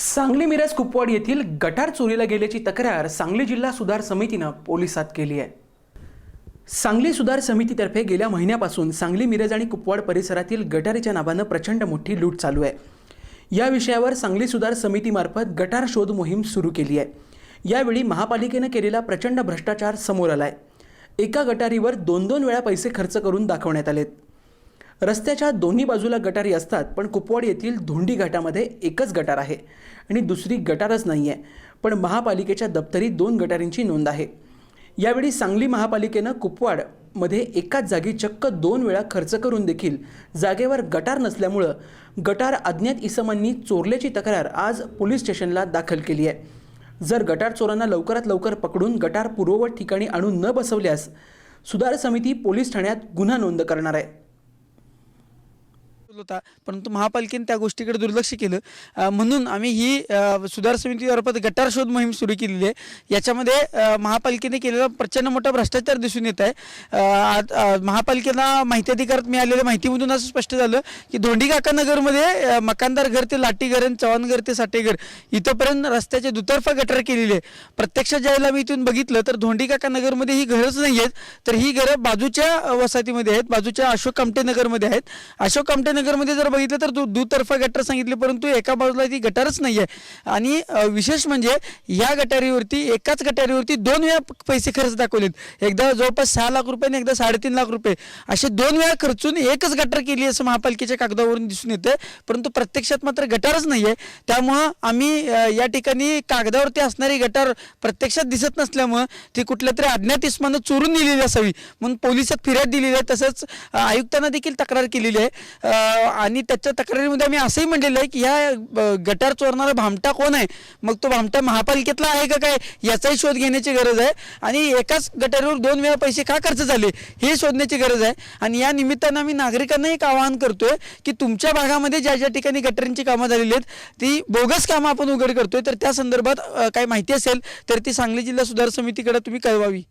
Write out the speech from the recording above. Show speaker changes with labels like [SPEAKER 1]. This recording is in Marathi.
[SPEAKER 1] सांगली मिरज कुपवाड येथील गटार चोरीला गेल्याची तक्रार सांगली जिल्हा सुधार समितीनं पोलिसात केली आहे. सांगली सुधार समितीतर्फे गेल्या महिन्यापासून सांगली मिरज आणि कुपवाड परिसरातील गटारीच्या नावानं प्रचंड मोठी लूट चालू आहे. या विषयावर सांगली सुधार समितीमार्फत गटार शोध मोहीम सुरू केली आहे. यावेळी महापालिकेनं केलेला प्रचंड भ्रष्टाचार समोर आला आहे एका गटारीवर दोन दोन वेळा पैसे खर्च करून दाखवण्यात आलेत. रस्त्याच्या दोन्ही बाजूला गटारी असतात पण कुपवाड येथील धोंडी घाटामध्ये एकच गटार आहे आणि दुसरी गटारच नाही आहे पण महापालिकेच्या दप्तरी दोन गटारींची नोंद आहे. यावेळी सांगली महापालिकेनं कुपवाडमध्ये एकाच जागी चक्क दोन वेळा खर्च करून देखील जागेवर गटार नसल्यामुळं गटार अज्ञात इसमांनी चोरल्याची तक्रार आज पोलीस स्टेशनला दाखल केली आहे. जर गटार चोरांना लवकरात लवकर पकडून गटार पूर्ववत ठिकाणी आणून न बसवल्यास सुधार समिती पोलीस ठाण्यात गुन्हा नोंद करणार आहे.
[SPEAKER 2] होता. परंतु महापालिकेने त्या गोष्टीकडे दुर्लक्ष केलं. म्हणून आम्ही ही सुधार समितीमार्फत गटार शोध मोहीम सुरू केलेली आहे. याच्यामध्ये महापालिकेने केलेला प्रचंड मोठा भ्रष्टाचार दिसून येत आहे. महापालिकेला माहिती अधिकारात मिळालेल्या माहितीमधून असं स्पष्ट झालं की धोंडी काका नगरमध्ये मकानदार घर ते लाटीघर आणि चव्हाण घर ते साठेघर इथंपर्यंत रस्त्याचे दुतर्फा गटार केलेली आहे प्रत्यक्ष ज्यावेळेला मी इथून बघितलं तर धोंडी काका नगरमध्ये ही घरच नाही आहेत. तर ही घरं बाजूच्या वसाहतीमध्ये आहेत. बाजूच्या अशोक कामटेनगरमध्ये आहेत. अशोक कामटे नगरमध्ये जर बघितलं तर दु दुतर्फा गटार सांगितले परंतु एका बाजूला ती गटारच नाही आहे आणि विशेष म्हणजे या गटारीवरती एकाच गटारीवरती दोन वेळा पैसे खर्च दाखवलेत. एकदा जवळपास सहा लाख रुपये आणि एकदा साडेतीन लाख रुपये. असे दोन वेळा खर्चून एकच गटार केली असं महापालिकेच्या कागदावरून दिसून येतं परंतु प्रत्यक्षात मात्र गटारच नाही आहे त्यामुळं आम्ही या ठिकाणी कागदावरती असणारी गटार प्रत्यक्षात दिसत नसल्यामुळं ती कुठल्या तरी अज्ञात इस्मानं चोरून नेलेली असावी. म्हणून पोलिसात फिर्याद दिलेली आहे. तसंच आयुक्तांना देखील तक्रार केलेली आहे. आणि त्याच्या तक्रारीमध्ये आम्ही असंही म्हणलेलं आहे की ह्या गटार चोरणारा भामटा कोण आहे? मग तो भामटा महापालिकेतला आहे का काय? याचाही शोध घेण्याची गरज आहे. आणि एकाच गटारीवर दोन वेळा पैसे का खर्च झाले? हे शोधण्याची गरज आहे. आणि या निमित्तानं आम्ही नागरिकांना एक आवाहन करतोय की तुमच्या भागामध्ये ज्या ज्या ठिकाणी गटारींची कामं झालेली आहेत ती बोगस कामं आपण उघड करतोय. तर त्या संदर्भात काही माहिती असेल तर ती सांगली जिल्हा सुधार समितीकडे तुम्ही कळवावी.